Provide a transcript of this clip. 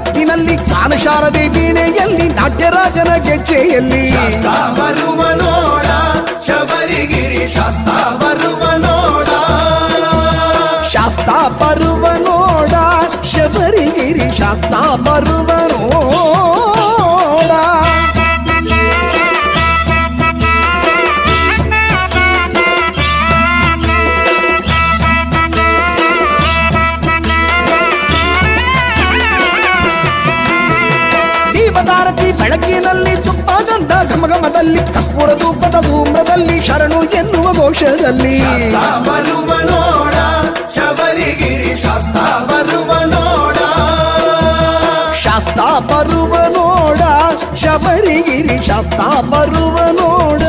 ಕತ್ತಿನಲ್ಲಿ ಕಾನಶಾರದೆ ವೀಣೆಯಲ್ಲಿ ನಾಟ್ಯರಾಜನ ಗೆಜ್ಜೆಯಲ್ಲಿ ಶಾಸ್ತ ಬರುವ ನೋಡ ಶಬರಿಗಿರಿ ಶಾಸ್ತ ಬರುವ ನೋಡ ಶಾಸ್ತ ಬರುವ ನೋಡ ಶಬರಿಗಿರಿ ಶಾಸ್ತ ಬರುವ ನೋಡ ದೀಪದಾರತಿ ಬೆಳಕಿನಲ್ಲಿ ತುಪ್ಪ ಗಂಧ, ಘಮಘಮದಲ್ಲಿ ಕಪ್ಪುರ ಧೂಪದ ಧೂಮ್ರದಲ್ಲಿ ಶರಣು ಎನ್ನುವ ಘೋಷದಲ್ಲಿ. ಶಬರಿಗಿರಿ ಶಾಸ್ತ ಬರುವ ನೋಡ ಶಾಸ್ತ ಬರುವ ನೋಡ ಶಬರಿಗಿರಿ ಶಾಸ್ತ ಬರುವ ನೋಡ.